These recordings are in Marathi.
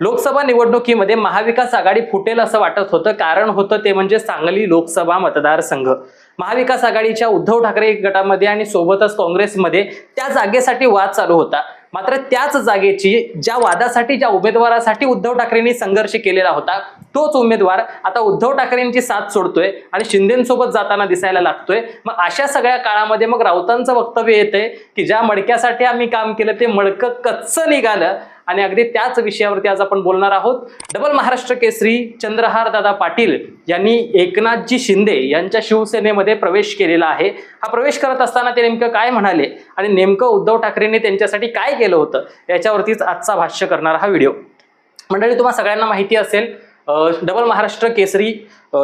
लोकसभा निवडणुकीमध्ये महाविकास आघाडी फुटेल असं वाटत होतं. कारण होतं ते म्हणजे सांगली लोकसभा मतदारसंघ. महाविकास आघाडीच्या उद्धव ठाकरे गटामध्ये आणि सोबतच काँग्रेसमध्ये त्या जागेसाठी वाद चालू होता. मात्र त्याच जागेची ज्या वादासाठी ज्या उमेदवारासाठी उद्धव ठाकरेंनी संघर्ष केलेला होता तोच उमेदवार आता उद्धव ठाकरेंची साथ सोडतोय आणि शिंदेसोबत जाताना दिसायला लागतोय. मग अशा सगळ्या काळामध्ये मग राऊतांचं वक्तव्य येतंय की ज्या मडक्यासाठी आम्ही काम केलं ते मडकं कच्चं निघालं. आणि अगदी त्याच विषयावरती आज आपण बोलणार आहोत. डबल महाराष्ट्र केसरी चंद्रहार दादा पाटील यांनी एकनाथजी शिंदे यांच्या शिवसेनेमध्ये प्रवेश केलेला आहे. हा प्रवेश करत असताना ते नेमकं काय म्हणाले आणि नेमकं उद्धव ठाकरेंनी त्यांच्यासाठी काय केलं होतं याच्यावरतीच आजचा भाष्य करणारा हा व्हिडिओ. मंडळी तुम्हाला सगळ्यांना माहिती असेल डबल महाराष्ट्र केसरी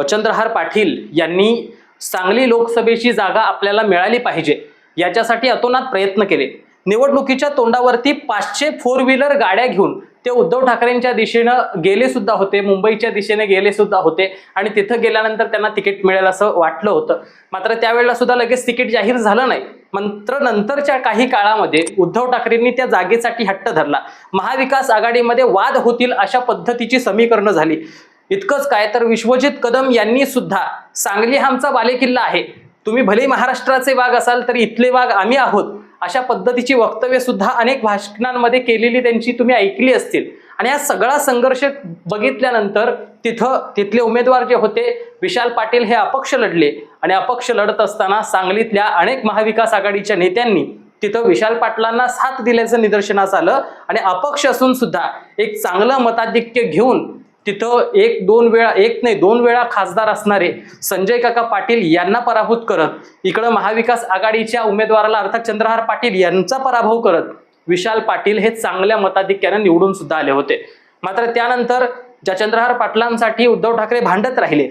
चंद्रहार पाटील यांनी सांगली लोकसभेची जागा आपल्याला मिळाली पाहिजे. याच्यासाठी अतोनात प्रयत्न केले. निवडणुकीच्या तोंडावरती पाचशे फोर व्हीलर गाड्या घेऊन ते उद्धव ठाकरेंच्या दिशेनं गेले सुद्धा होते मुंबईच्या दिशेने गेले सुद्धा होते आणि तिथं गेल्यानंतर त्यांना तिकीट मिळेल असं वाटलं होतं. मात्र त्यावेळेला सुद्धा लगेच तिकीट जाहीर झालं नाही. मात्र नंतरच्या काही काळामध्ये उद्धव ठाकरेंनी त्या जागेसाठी हट्ट धरला. महाविकास आघाडीमध्ये वाद होतील अशा पद्धतीची समीकरणं झाली. इतकंच काय तर विश्वजित कदम यांनी सुद्धा सांगली हा आमचा बालेकिल्ला आहे. तुम्ही भले महाराष्ट्राचे वाघ असाल तरी इथले वाघ आम्ही आहोत. अशा पद्धतीची वक्तव्य सुद्धा अनेक भाषणांमध्ये केलेली त्यांची तुम्ही ऐकली असतील. आणि हा सगळा संघर्ष बघितल्यानंतर तिथं तिथले उमेदवार जे होते विशाल पाटील हे अपक्ष लढले. आणि अपक्ष लढत असताना सांगलीतल्या अनेक महाविकास आघाडीच्या नेत्यांनी तिथं विशाल पाटलांना साथ दिल्याचं निदर्शनास आलं. आणि अपक्ष असून सुद्धा एक चांगलं मताधिक्य घेऊन तिथं एक दोन वेळा एक नाही दोन वेळा खासदार असणारे संजय काका पाटील यांना पराभूत करत इकडं महाविकास आघाडीच्या उमेदवाराला अर्थात चंद्रहार पाटील यांचा पराभव करत विशाल पाटील हे चांगल्या मताधिक्यानं निवडून सुद्धा आले होते. मात्र त्यानंतर ज्या चंद्रहार पाटलांसाठी उद्धव ठाकरे भांडत राहिले.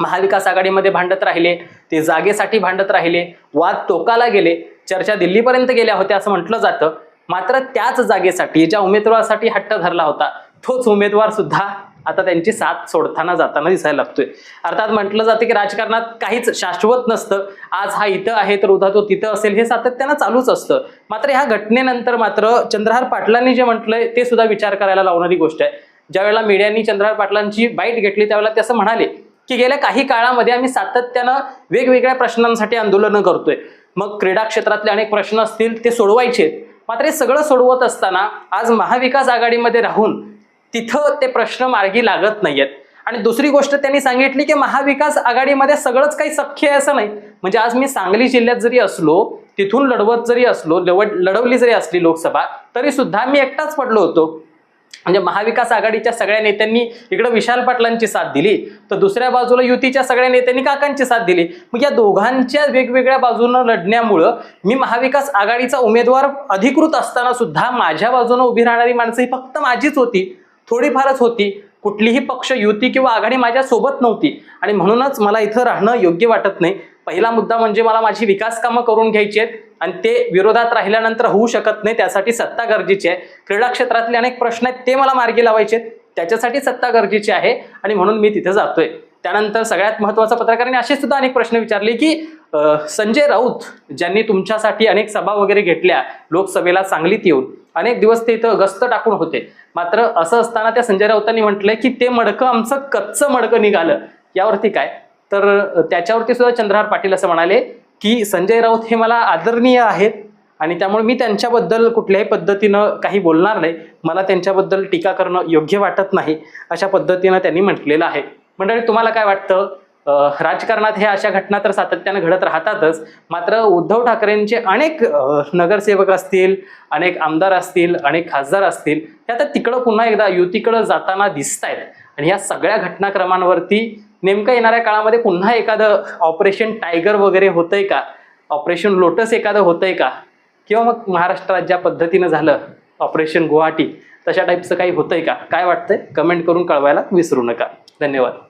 महाविकास आघाडीमध्ये भांडत राहिले ते जागेसाठी भांडत राहिले वाद टोकाला गेले चर्चा दिल्लीपर्यंत गेल्या होत्या असं म्हटलं जातं. मात्र त्याच जागेसाठी ज्या उमेदवारासाठी हट्ट धरला होता तोच उमेदवार सुद्धा आता त्यांची साथ सोडताना जाताना दिसायला लागतोय. अर्थात म्हटलं जातं की राजकारणात काहीच शाश्वत नसतं. आज हा इथं आहे तर उद्या तो तिथं असेल हे सातत्यानं चालूच असतं. मात्र ह्या घटनेनंतर मात्र चंद्रहार पाटलांनी जे म्हटलंय ते सुद्धा विचार करायला लावणारी गोष्ट आहे. ज्यावेळेला मीडियानी चंद्रहार पाटलांची बाईट घेतली त्यावेळेला ते असं म्हणाले की गेल्या काही काळामध्ये आम्ही सातत्यानं वेगवेगळ्या प्रश्नांसाठी आंदोलनं करतोय. मग क्रीडा क्षेत्रातले अनेक प्रश्न असतील ते सोडवायचे. मात्र हे सगळं सोडवत असताना आज महाविकास आघाडीमध्ये राहून तिथं ते प्रश्न मार्गी लागत नाहीयेत. आणि दुसरी गोष्ट त्यांनी सांगितली की महाविकास आघाडीमध्ये सगळंच काही सख्य आहे असं नाही. म्हणजे आज मी सांगली जिल्ह्यात जरी असलो तिथून लढवत जरी असलो लढ लढवली जरी असली लोकसभा तरी सुद्धा मी एकटाच पडलो होतो. म्हणजे महाविकास आघाडीच्या सगळ्या नेत्यांनी इकडे विशाल पाटलांची साथ दिली तर दुसऱ्या बाजूला युतीच्या सगळ्या नेत्यांनी काकांची साथ दिली. मग या दोघांच्या वेगवेगळ्या बाजूनं लढण्यामुळं मी महाविकास आघाडीचा उमेदवार अधिकृत असताना सुद्धा माझ्या बाजूनं उभी राहणारी माणसं ही फक्त माझीच होती. थोडीफारच होती. कुठलीही पक्ष युती किंवा आघाडी माझ्या सोबत नव्हती. आणि म्हणूनच मला इथं राहणं योग्य वाटत नाही. पहिला मुद्दा म्हणजे मला माझी विकास कामं करून घ्यायची आहेत आणि ते विरोधात राहिल्यानंतर होऊ शकत नाही त्यासाठी सत्ता गरजेची आहे. क्रीडा क्षेत्रातले अनेक प्रश्न आहेत ते मला मार्गी लावायचे आहेत. त्याच्यासाठी सत्ता गरजेची आहे आणि म्हणून मी तिथे जातोय. त्यानंतर सगळ्यात महत्त्वाचं पत्रकारांनी असे सुद्धा अनेक प्रश्न विचारले की संजय राऊत ज्यांनी तुमच्यासाठी अनेक सभा वगैरे घेतल्या लोकसभेला सांगलीत येऊन. अनेक दिवस ते इथं गस्त टाकून होते. मात्र असं असताना त्या संजय राऊतांनी म्हटलंय की ते मडकं आमचं कच्चं मडकं निघालं. यावरती काय? तर त्याच्यावरती सुद्धा चंद्रहार पाटील असं म्हणाले की संजय राऊत हे मला आदरणीय आहेत आणि त्यामुळे मी त्यांच्याबद्दल कुठल्याही पद्धतीनं काही बोलणार नाही. मला त्यांच्याबद्दल टीका करणं योग्य वाटत नाही अशा पद्धतीनं त्यांनी म्हटलेलं आहे. मंडळी तुम्हाला काय वाटतं? राजकारणात हे अशा घटना तर सातत्यानं घडत राहतातच. मात्र उद्धव ठाकरेंचे अनेक नगरसेवक असतील अनेक आमदार असतील अनेक खासदार असतील त्या आता तिकडं पुन्हा एकदा युतीकडं जाताना दिसत आहेत आणि या सगळ्या घटनाक्रमांवरती नेमकं येणाऱ्या काळामध्ये पुन्हा एखादं ऑपरेशन टायगर वगैरे होतंय का? ऑपरेशन लोटस एखादं होतंय का? किंवा मग महाराष्ट्रात ज्या पद्धतीनं झालं ऑपरेशन गुवाहाटी तशा टाईपचं काही होतंय का? काय वाटतंय? कमेंट करून कळवायला विसरू नका. धन्यवाद.